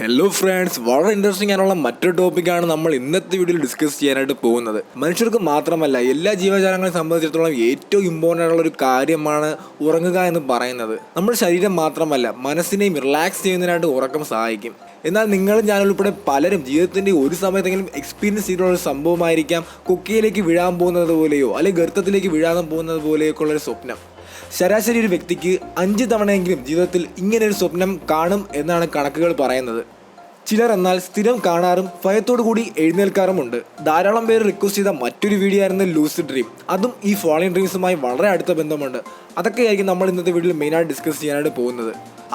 Hello friends വളരെ interesting ആയിട്ടുള്ള മറ്റൊരു ടോപ്പിക്കാണ് നമ്മൾ ഇന്നത്തെ വീഡിയോയിൽ ഡിസ്കസ് ചെയ്യാനായിട്ട് പോകുന്നത്. മനുഷ്യർക്ക് മാത്രമല്ല എല്ലാ ജീവജാലങ്ങളെ സംബന്ധിച്ചിടത്തോളം ഏറ്റവും ഇമ്പോർട്ടന്റ് ആയിട്ടുള്ള ഒരു കാര്യമാണ് ഉറങ്ങുക എന്ന് പറയുന്നത്. നമ്മുടെ ശരീരം മാത്രമല്ല മനസ്സിനെയും റിലാക്സ് ചെയ്യുന്നതിനായിട്ട് ഉറക്കം സഹായിക്കും. എന്നാൽ നിങ്ങൾ ഞാൻ ഉൾപ്പെടെ പലരും ജീവിതത്തിന്റെ ഒരു സമയത്തെങ്കിലും എക്സ്പീരിയൻസ് ചെയ്തിട്ടുള്ള ഒരു സംഭവമായിരിക്കാം. കുക്കിയിലേക്ക് വീഴാൻ പോകുന്നത് പോലെയോ അല്ലെങ്കിൽ ഗർത്തത്തിലേക്ക് വീഴാൻ പോകുന്നത് പോലെയൊക്കെ ഉള്ളൊരു സ്വപ്നം. ശരാശരി ഒരു വ്യക്തിക്ക് അഞ്ച് തവണയെങ്കിലും ജീവിതത്തിൽ ഇങ്ങനെ ഒരു സ്വപ്നം കാണും എന്നാണ് കണക്കുകൾ പറയുന്നത്. ചിലർ എന്നാൽ സ്ഥിരം കാണാറും ഭയത്തോടു കൂടി എഴുന്നേൽക്കാറുമുണ്ട്. ധാരാളം പേര് റിക്വസ്റ്റ് ചെയ്ത മറ്റൊരു വീഡിയോ ആയിരുന്നു ലൂസിഡ് ഡ്രീം അതും ഈ ഫോളിംഗ് ഡ്രീംസുമായി വളരെ അടുത്ത ബന്ധമുണ്ട്. അതൊക്കെയായിരിക്കും നമ്മൾ ഇന്നത്തെ വീഡിയോയിൽ മെയിനായിട്ട് ഡിസ്കസ് ചെയ്യാനായിട്ട് പോകുന്നത്.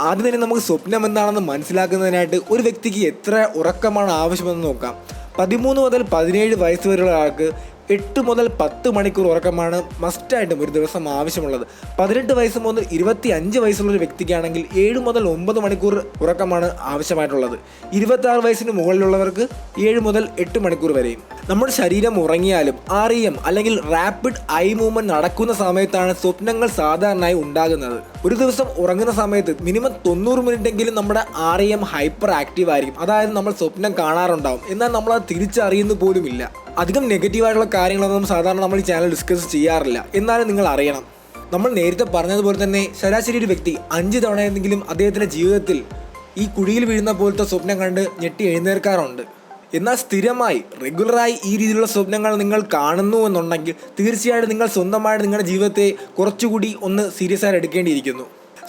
ആദ്യം തന്നെ നമുക്ക് സ്വപ്നം എന്താണെന്ന് മനസ്സിലാക്കുന്നതിനായിട്ട് ഒരു വ്യക്തിക്ക് എത്ര ഉറക്കമാണ് ആവശ്യമെന്ന് നോക്കാം. പതിമൂന്ന് മുതൽ പതിനേഴ് വയസ്സ് വരെയുള്ള ആൾക്ക് എട്ട് മുതൽ പത്ത് മണിക്കൂർ ഉറക്കമാണ് മസ്റ്റായിട്ടും ഒരു ദിവസം ആവശ്യമുള്ളത്. പതിനെട്ട് വയസ്സ് മുതൽ ഇരുപത്തി അഞ്ച് വയസ്സുള്ള ഒരു വ്യക്തിക്കാണെങ്കിൽ ഏഴ് മുതൽ ഒമ്പത് മണിക്കൂർ ഉറക്കമാണ് ആവശ്യമായിട്ടുള്ളത്. ഇരുപത്തി ആറ് വയസ്സിന് മുകളിലുള്ളവർക്ക് ഏഴ് മുതൽ എട്ട് മണിക്കൂർ വരെയും. നമ്മുടെ ശരീരം ഉറങ്ങിയാലും ആർ ഇ എം അല്ലെങ്കിൽ റാപ്പിഡ് ഐ മൂവ്മെന്റ് നടക്കുന്ന സമയത്താണ് സ്വപ്നങ്ങൾ സാധാരണയായി ഉണ്ടാകുന്നത്. ഒരു ദിവസം ഉറങ്ങുന്ന സമയത്ത് മിനിമം തൊണ്ണൂറ് മിനിറ്റ് എങ്കിലും നമ്മുടെ ആർ എം ഹൈപ്പർ ആക്റ്റീവ് ആയിരിക്കും. അതായത് നമ്മൾ സ്വപ്നം കാണാറുണ്ടാവും. എന്നാൽ നമ്മൾ അത് തിരിച്ചറിയുന്ന പോലുമില്ല അധികം നെഗറ്റീവായിട്ടുള്ള കാര്യങ്ങളൊന്നും സാധാരണ നമ്മൾ ഈ ചാനൽ ഡിസ്കസ് ചെയ്യാറില്ല. എന്നാലും നിങ്ങൾ അറിയണം. നമ്മൾ നേരത്തെ പറഞ്ഞതുപോലെ തന്നെ ശരാശരി ഒരു വ്യക്തി അഞ്ച് തവണയെങ്കിലും അദ്ദേഹത്തിന്റെ ജീവിതത്തിൽ ഈ കുഴിയിൽ വീഴുന്ന പോലത്തെ സ്വപ്നം കണ്ട് ഞെട്ടി എഴുന്നേൽക്കാറുണ്ട്. എന്നാൽ സ്ഥിരമായി റെഗുലറായി ഈ രീതിയിലുള്ള സ്വപ്നങ്ങൾ നിങ്ങൾ കാണുന്നു എന്നുണ്ടെങ്കിൽ തീർച്ചയായിട്ടും നിങ്ങൾ സ്വന്തമായിട്ട് നിങ്ങളുടെ ജീവിതത്തെ കുറച്ചുകൂടി ഒന്ന് സീരിയസ് ആയിട്ട് എടുക്കേണ്ടിയിരിക്കുന്നു.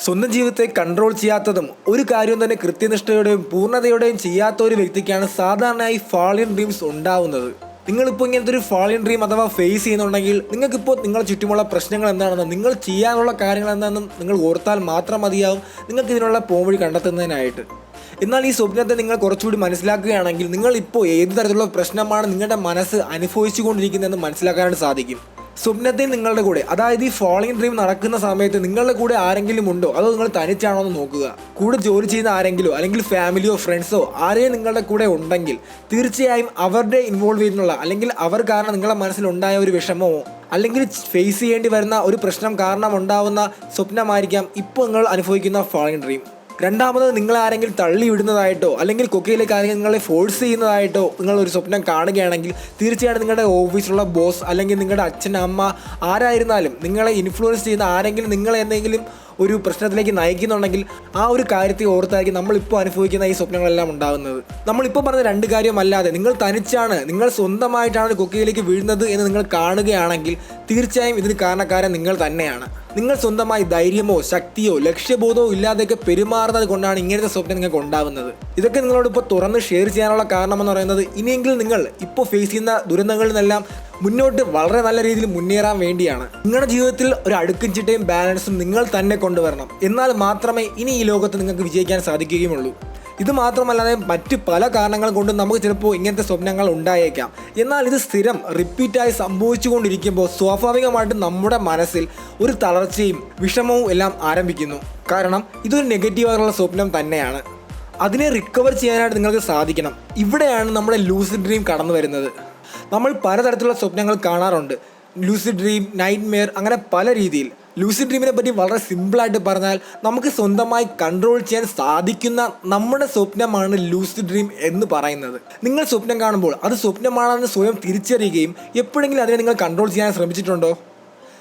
സ്വന്തം ജീവിതത്തെ കൺട്രോൾ ചെയ്യാത്തതും ഒരു കാര്യവും തന്നെ കൃത്യനിഷ്ഠയോടെയും പൂർണതയോടെയും ചെയ്യാത്ത ഒരു വ്യക്തിക്കാണ് സാധാരണയായി ഫാളിയൻ ഡ്രീംസ് ഉണ്ടാവുന്നത്. നിങ്ങളിപ്പോൾ ഇങ്ങനത്തെ ഒരു ഫാളിയൻ ഡ്രീം അഥവാ ഫേസ് ചെയ്യുന്നുണ്ടെങ്കിൽ നിങ്ങൾക്കിപ്പോൾ നിങ്ങളുടെ ചുറ്റുമുള്ള പ്രശ്നങ്ങൾ എന്താണെന്നും നിങ്ങൾ ചെയ്യാനുള്ള കാര്യങ്ങൾ എന്താണെന്നും നിങ്ങൾ ഓർത്താൽ മാത്രം മതിയാവും. നിങ്ങൾക്ക് ഇതിനുള്ള പോംവഴി കണ്ടെത്തുന്നതിനായിട്ട്. എന്നാൽ ഈ സ്വപ്നത്തെ നിങ്ങൾ കുറച്ചുകൂടി മനസ്സിലാക്കുകയാണെങ്കിൽ നിങ്ങൾ ഇപ്പോൾ ഏത് തരത്തിലുള്ള പ്രശ്നമാണ് നിങ്ങളുടെ മനസ്സ് അനുഭവിച്ചു കൊണ്ടിരിക്കുന്നതെന്ന് മനസ്സിലാക്കാനായിട്ട് സാധിക്കും. സ്വപ്നത്തിൽ നിങ്ങളുടെ കൂടെ അതായത് ഈ ഫോളിംഗ് ഡ്രീം നടക്കുന്ന സമയത്ത് നിങ്ങളുടെ കൂടെ ആരെങ്കിലും ഉണ്ടോ? അതോ നിങ്ങൾ തനിച്ചാണോ എന്ന് നോക്കുക. കൂടെ ജോലി ചെയ്യുന്ന ആരെങ്കിലും അല്ലെങ്കിൽ ഫാമിലിയോ ഫ്രണ്ട്സോ ആരെയും നിങ്ങളുടെ കൂടെ ഉണ്ടെങ്കിൽ തീർച്ചയായും അവരുടെ ഇൻവോൾവ് ചെയ്യുന്നുള്ള അല്ലെങ്കിൽ അവർ കാരണം നിങ്ങളുടെ മനസ്സിലുണ്ടായ ഒരു വിഷമമോ അല്ലെങ്കിൽ ഫേസ് ചെയ്യേണ്ടി വരുന്ന ഒരു പ്രശ്നം കാരണം ഉണ്ടാവുന്ന സ്വപ്നമായിരിക്കാം ഇപ്പോൾ നിങ്ങൾ അനുഭവിക്കുന്ന ഫോളിംഗ് ഡ്രീം രണ്ടാമത് നിങ്ങളെ ആരെങ്കിലും തള്ളി വിടുന്നതായിട്ടോ അല്ലെങ്കിൽ കൊക്കയിലേക്ക് ആരെങ്കിലും നിങ്ങളെ ഫോഴ്സ് ചെയ്യുന്നതായിട്ടോ നിങ്ങൾ ഒരു സ്വപ്നം കാണുകയാണെങ്കിൽ തീർച്ചയായിട്ടും നിങ്ങളുടെ ഓഫീസിലുള്ള ബോസ് അല്ലെങ്കിൽ നിങ്ങളുടെ അച്ഛൻ അമ്മ ആരായിരുന്നാലും നിങ്ങളെ ഇൻഫ്ലുവൻസ് ചെയ്യുന്ന ആരെങ്കിലും നിങ്ങളെ എന്തെങ്കിലും ഒരു പ്രശ്നത്തിലേക്ക് നയിക്കുന്നുണ്ടെങ്കിൽ ആ ഒരു കാര്യത്തെ ഓർത്തായിരിക്കും നമ്മളിപ്പോൾ അനുഭവിക്കുന്ന ഈ സ്വപ്നങ്ങളെല്ലാം ഉണ്ടാകുന്നത്. നമ്മളിപ്പോൾ പറഞ്ഞ രണ്ട് കാര്യമല്ലാതെ നിങ്ങൾ തനിച്ചാണ് നിങ്ങൾ സ്വന്തമായിട്ടാണ് ഒരു കുക്കിയിലേക്ക് വീഴുന്നത് എന്ന് നിങ്ങൾ കാണുകയാണെങ്കിൽ തീർച്ചയായും ഇതിന് കാരണക്കാരൻ നിങ്ങൾ തന്നെയാണ്. നിങ്ങൾ സ്വന്തമായി ധൈര്യമോ ശക്തിയോ ലക്ഷ്യബോധമോ ഇല്ലാതെയൊക്കെ പെരുമാറുന്നത് കൊണ്ടാണ് ഇങ്ങനത്തെ സ്വപ്നം നിങ്ങൾക്ക് ഉണ്ടാകുന്നത്. ഇതൊക്കെ നിങ്ങളോട് ഇപ്പോൾ തുറന്ന് ഷെയർ ചെയ്യാനുള്ള കാരണമെന്ന് പറയുന്നത് ഇനിയെങ്കിലും നിങ്ങൾ ഇപ്പോൾ ഫേസ് ചെയ്യുന്ന ദുരന്തങ്ങളിൽ നിന്നെല്ലാം മുന്നോട്ട് വളരെ നല്ല രീതിയിൽ മുന്നേറാൻ വേണ്ടിയാണ്. നിങ്ങളുടെ ജീവിതത്തിൽ ഒരു അടുക്കും ചിട്ടയും ബാലൻസും നിങ്ങൾ തന്നെ കൊണ്ടുവരണം. എന്നാൽ മാത്രമേ ഇനി ഈ ലോകത്ത് നിങ്ങൾക്ക് വിജയിക്കാൻ സാധിക്കുകയുള്ളൂ. ഇത് മാത്രമല്ലാതെ മറ്റ് പല കാരണങ്ങൾ കൊണ്ടും നമുക്ക് ചിലപ്പോൾ ഇങ്ങനത്തെ സ്വപ്നങ്ങൾ ഉണ്ടായേക്കാം. എന്നാൽ ഇത് സ്ഥിരം റിപ്പീറ്റായി സംഭവിച്ചുകൊണ്ടിരിക്കുമ്പോൾ സ്വാഭാവികമായിട്ടും നമ്മുടെ മനസ്സിൽ ഒരു തളർച്ചയും വിഷമവും എല്ലാം ആരംഭിക്കുന്നു. കാരണം ഇതൊരു നെഗറ്റീവായിട്ടുള്ള സ്വപ്നം തന്നെയാണ്. അതിനെ റിക്കവർ ചെയ്യാനായിട്ട് നിങ്ങൾക്ക് സാധിക്കണം. ഇവിടെയാണ് നമ്മുടെ ലൂസിഡ് ഡ്രീം കടന്നു വരുന്നത് നമ്മൾ പലതരത്തിലുള്ള സ്വപ്നങ്ങൾ കാണാറുണ്ട്. ലൂസിഡ് ഡ്രീം നൈറ്റ് മെയർ അങ്ങനെ പല രീതിയിൽ. ലൂസിഡ് ഡ്രീമിനെ പറ്റി വളരെ സിമ്പിളായിട്ട് പറഞ്ഞാൽ നമുക്ക് സ്വന്തമായി കൺട്രോൾ ചെയ്യാൻ സാധിക്കുന്ന നമ്മുടെ സ്വപ്നമാണ് ലൂസിഡ് ഡ്രീം എന്ന് പറയുന്നത്. നിങ്ങൾ സ്വപ്നം കാണുമ്പോൾ അത് സ്വപ്നമാണെന്ന് സ്വയം തിരിച്ചറിയുകയും എപ്പോഴെങ്കിലും അതിനെ നിങ്ങൾ കൺട്രോൾ ചെയ്യാൻ ശ്രമിച്ചിട്ടുണ്ടോ?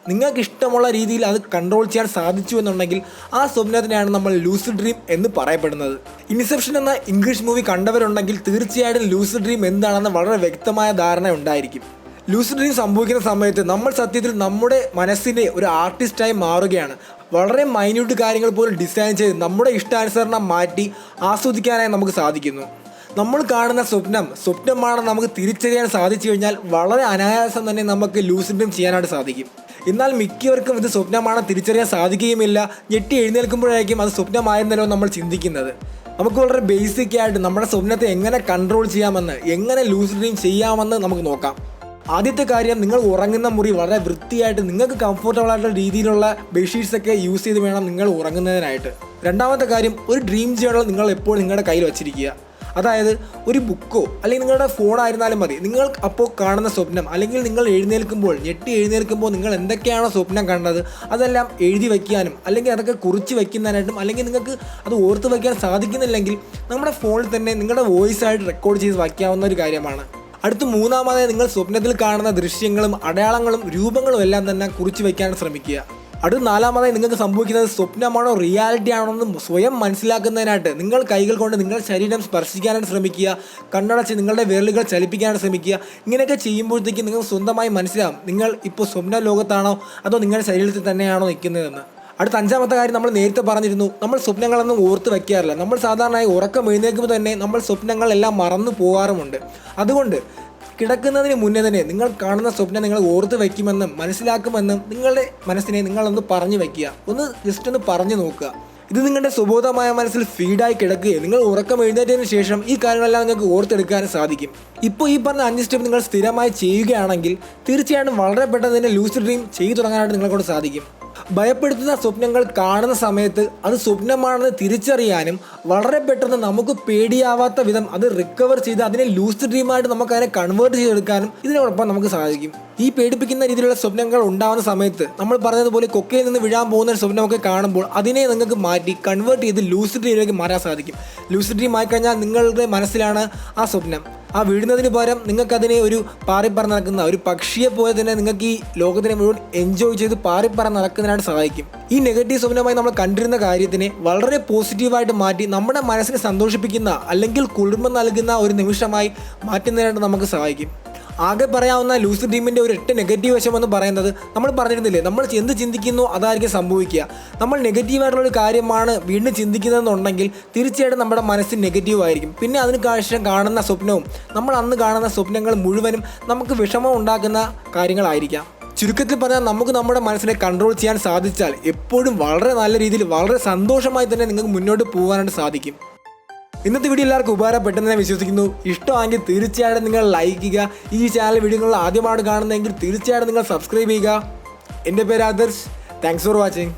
നിങ്ങൾക്ക് ഇഷ്ടമുള്ള രീതിയിൽ അത് കൺട്രോൾ ചെയ്യാൻ സാധിച്ചു എന്നുണ്ടെങ്കിൽ ആ സ്വപ്നത്തിനെയാണ് നമ്മൾ ലൂസ് ഡ്രീം എന്ന് പറയപ്പെടുന്നത്. ഇൻസെപ്ഷൻ എന്ന ഇംഗ്ലീഷ് മൂവി കണ്ടവരുണ്ടെങ്കിൽ തീർച്ചയായിട്ടും ലൂസ് ഡ്രീം എന്താണെന്ന് വളരെ വ്യക്തമായ ധാരണ ഉണ്ടായിരിക്കും. ലൂസ് ഡ്രീം സംഭവിക്കുന്ന സമയത്ത് നമ്മൾ സത്യത്തിൽ നമ്മുടെ മനസ്സിനെ ഒരു ആർട്ടിസ്റ്റായി മാറുകയാണ്. വളരെ മൈന്യൂട്ട് കാര്യങ്ങൾ പോലും ഡിസൈൻ ചെയ്ത് നമ്മുടെ ഇഷ്ടാനുസരണം മാറ്റി ആസ്വദിക്കാനായി നമുക്ക് സാധിക്കുന്നു. നമ്മൾ കാണുന്ന സ്വപ്നം സ്വപ്നമാണെന്ന് നമുക്ക് തിരിച്ചറിയാൻ സാധിച്ചു കഴിഞ്ഞാൽ വളരെ അനായാസം തന്നെ നമുക്ക് ലൂസിഡ് ഡ്രീം ചെയ്യാനായിട്ട് സാധിക്കും. എന്നാൽ മിക്കവർക്കും ഇത് സ്വപ്നമാണ് തിരിച്ചറിയാൻ സാധിക്കുകയുമില്ല. ഞെട്ടി എഴുന്നേൽക്കുമ്പോഴായിരിക്കും അത് സ്വപ്നമായിരുന്നല്ലോ നമ്മൾ ചിന്തിക്കുന്നത്. നമുക്ക് വളരെ ബേസിക് ആയിട്ട് നമ്മുടെ സ്വപ്നത്തെ എങ്ങനെ കൺട്രോൾ ചെയ്യാമെന്ന് എങ്ങനെ ലൂസ് ഡ്രീം ചെയ്യാമെന്ന് നമുക്ക് നോക്കാം. ആദ്യത്തെ കാര്യം നിങ്ങൾ ഉറങ്ങുന്ന മുറി വളരെ വൃത്തിയായിട്ട് നിങ്ങൾക്ക് കംഫർട്ടബിൾ ആയിട്ടുള്ള രീതിയിലുള്ള ബെഡ്ഷീറ്റ്സ് ഒക്കെ യൂസ് ചെയ്ത് വേണം നിങ്ങൾ ഉറങ്ങുന്നതിനായിട്ട്. രണ്ടാമത്തെ കാര്യം ഒരു ഡ്രീം ജേണൽ നിങ്ങൾ എപ്പോഴും നിങ്ങളുടെ കയ്യിൽ വെച്ചിരിക്കുക. അതായത് ഒരു ബുക്കോ അല്ലെങ്കിൽ നിങ്ങളുടെ ഫോൺ ആയിരുന്നാലും മതി. നിങ്ങൾ അപ്പോൾ കാണുന്ന സ്വപ്നം അല്ലെങ്കിൽ നിങ്ങൾ എഴുന്നേൽക്കുമ്പോൾ ഞെട്ടി എഴുന്നേൽക്കുമ്പോൾ നിങ്ങൾ എന്തൊക്കെയാണോ സ്വപ്നം കണ്ടത് അതെല്ലാം എഴുതി വയ്ക്കാനും അല്ലെങ്കിൽ അതൊക്കെ കുറിച്ച് വയ്ക്കുന്നതിനായിട്ടും അല്ലെങ്കിൽ നിങ്ങൾക്ക് അത് ഓർത്ത് വയ്ക്കാൻ സാധിക്കുന്നില്ലെങ്കിൽ നമ്മുടെ ഫോണിൽ തന്നെ നിങ്ങളുടെ വോയിസ് ആയിട്ട് റെക്കോർഡ് ചെയ്ത് വയ്ക്കാവുന്ന ഒരു കാര്യമാണ്. അടുത്ത് മൂന്നാമതായി നിങ്ങൾ സ്വപ്നത്തിൽ കാണുന്ന ദൃശ്യങ്ങളും അടയാളങ്ങളും രൂപങ്ങളും എല്ലാം തന്നെ കുറിച്ച് വയ്ക്കാൻ ശ്രമിക്കുക. അടുത്ത നാലാമതായി നിങ്ങൾക്ക് സംഭവിക്കുന്നത് സ്വപ്നമാണോ റിയാലിറ്റി ആണോ എന്ന് സ്വയം മനസ്സിലാക്കുന്നതിനായിട്ട്. നിങ്ങൾ കൈകൾ കൊണ്ട് നിങ്ങളുടെ ശരീരം സ്പർശിക്കാനായിട്ട് ശ്രമിക്കുക കണ്ണടച്ച് നിങ്ങളുടെ വിരലുകൾ ചലിപ്പിക്കാനായിട്ട് ശ്രമിക്കുക. ഇങ്ങനെയൊക്കെ ചെയ്യുമ്പോഴത്തേക്ക് നിങ്ങൾ സ്വന്തമായി മനസ്സിലാവും നിങ്ങൾ ഇപ്പോൾ സ്വപ്ന ലോകത്താണോ അതോ നിങ്ങളുടെ ശരീരത്തിൽ തന്നെയാണോ നിൽക്കുന്നതെന്ന്. അടുത്ത അഞ്ചാമത്തെ കാര്യം നമ്മൾ നേരത്തെ പറഞ്ഞിരുന്നു നമ്മൾ സ്വപ്നങ്ങളൊന്നും ഓർത്ത് വയ്ക്കാറില്ല നമ്മൾ സാധാരണയായി ഉറക്കം എഴുന്നേൽക്കുമ്പോൾ തന്നെ നമ്മൾ സ്വപ്നങ്ങളെല്ലാം മറന്നു പോകാറുമുണ്ട്. അതുകൊണ്ട് കിടക്കുന്നതിന് മുന്നേ തന്നെ നിങ്ങൾ കാണുന്ന സ്വപ്നം നിങ്ങൾ ഓർത്ത് വയ്ക്കുമെന്നും മനസ്സിലാക്കുമെന്നും നിങ്ങളുടെ മനസ്സിനെ നിങ്ങളൊന്ന് പറഞ്ഞു വയ്ക്കുക. ഒന്ന് ജസ്റ്റ് ഒന്ന് പറഞ്ഞു നോക്കുക. ഇത് നിങ്ങളുടെ സ്വബോധമായ മനസ്സിൽ ഫീഡായി കിടക്കുകയും നിങ്ങൾ ഉറക്കം എഴുന്നേറ്റതിന് ശേഷം ഈ കാര്യങ്ങളെല്ലാം നിങ്ങൾക്ക് ഓർത്തെടുക്കാൻ സാധിക്കും. ഇപ്പോൾ ഈ പറഞ്ഞ അഞ്ച് സ്റ്റെപ്പ് നിങ്ങൾ സ്ഥിരമായി ചെയ്യുകയാണെങ്കിൽ തീർച്ചയായിട്ടും വളരെ പെട്ടെന്ന് തന്നെ ലൂസ് ഡ്രീം ചെയ്തു തുടങ്ങാനായിട്ട് നിങ്ങളെക്കൊണ്ട് സാധിക്കും. ഭയപ്പെടുത്തുന്ന സ്വപ്നങ്ങൾ കാണുന്ന സമയത്ത് അത് സ്വപ്നമാണെന്ന് തിരിച്ചറിയാനും വളരെ പെട്ടെന്ന് നമുക്ക് പേടിയാവാത്ത വിധം അത് റിക്കവർ ചെയ്ത് അതിനെ ലൂസ് ഡ്രീമായിട്ട് നമുക്ക് അതിനെ കൺവേർട്ട് ചെയ്തെടുക്കാനും ഇതിനോടൊപ്പം നമുക്ക് സാധിക്കും ഈ പേടിപ്പിക്കുന്ന രീതിയിലുള്ള സ്വപ്നങ്ങൾ ഉണ്ടാവുന്ന സമയത്ത് നമ്മൾ പറഞ്ഞതുപോലെ കൊക്കയിൽ നിന്ന് വിഴാൻ പോകുന്ന സ്വപ്നമൊക്കെ കാണുമ്പോൾ അതിനെ നിങ്ങൾക്ക് മാറ്റി കൺവേർട്ട് ചെയ്ത് ലൂസ് ഡ്രീമിലേക്ക് മാറാൻ സാധിക്കും. ലൂസ് ഡ്രീം ആയിക്കഴിഞ്ഞാൽ നിങ്ങളുടെ മനസ്സിലാണ് ആ സ്വപ്നം. ആ വീഴുന്നതിന് പകരം നിങ്ങൾക്കതിനെ ഒരു പാറിപ്പറ നടക്കുന്ന ഒരു പക്ഷിയെ പോലെ തന്നെ നിങ്ങൾക്ക് ഈ ലോകത്തിനെ മുഴുവൻ എൻജോയ് ചെയ്ത് പാറിപ്പറ നടക്കുന്നതിനായിട്ട് സഹായിക്കും. ഈ നെഗറ്റീവ് സ്വപ്നമായി നമ്മൾ കണ്ടിരുന്ന കാര്യത്തിനെ വളരെ പോസിറ്റീവായിട്ട് മാറ്റി നമ്മുടെ മനസ്സിനെ സന്തോഷിപ്പിക്കുന്ന അല്ലെങ്കിൽ കുളിർമ നൽകുന്ന ഒരു നിമിഷമായി മാറ്റുന്നതിനായിട്ട് നമുക്ക് സഹായിക്കും. ആകെ പറയാവുന്ന ലൂസി ഡ്രീമിന്റെ ഒരു എട്ട് നെഗറ്റീവ് വശം എന്ന് പറയുന്നത് നമ്മൾ പറഞ്ഞിരുന്നില്ലേ നമ്മൾ എന്ത് ചിന്തിക്കുന്നു അതായിരിക്കും സംഭവിക്കുക. നമ്മൾ നെഗറ്റീവായിട്ടുള്ള ഒരു കാര്യമാണ് വീണ്ടും ചിന്തിക്കുന്നതെന്നുണ്ടെങ്കിൽ തീർച്ചയായിട്ടും നമ്മുടെ മനസ്സിൽ നെഗറ്റീവ് ആയിരിക്കും. പിന്നെ അതിന് ശേഷം കാണുന്ന സ്വപ്നവും നമ്മൾ അന്ന് കാണുന്ന സ്വപ്നങ്ങൾ മുഴുവനും നമുക്ക് വിഷമം ഉണ്ടാക്കുന്ന കാര്യങ്ങളായിരിക്കാം. ചുരുക്കത്തിൽ പറഞ്ഞാൽ നമുക്ക് നമ്മുടെ മനസ്സിനെ കൺട്രോൾ ചെയ്യാൻ സാധിച്ചാൽ എപ്പോഴും വളരെ നല്ല രീതിയിൽ വളരെ സന്തോഷമായി തന്നെ നിങ്ങൾക്ക് മുന്നോട്ട് പോകാനായിട്ട് സാധിക്കും. ഇന്നത്തെ വീഡിയോ എല്ലാവർക്കും ഉപകാരപ്പെട്ടെന്ന് ഞാൻ വിശ്വസിക്കുന്നു. ഇഷ്ടമാണെങ്കിൽ തീർച്ചയായിട്ടും നിങ്ങൾ ലൈക്ക് ചെയ്യുക. ഈ ചാനൽ വീഡിയോകൾ ആദ്യമാണ് കാണുന്നതെങ്കിൽ തീർച്ചയായിട്ടും നിങ്ങൾ സബ്സ്ക്രൈബ് ചെയ്യുക. എന്റെ പേര് ആദർശ്. Thanks for watching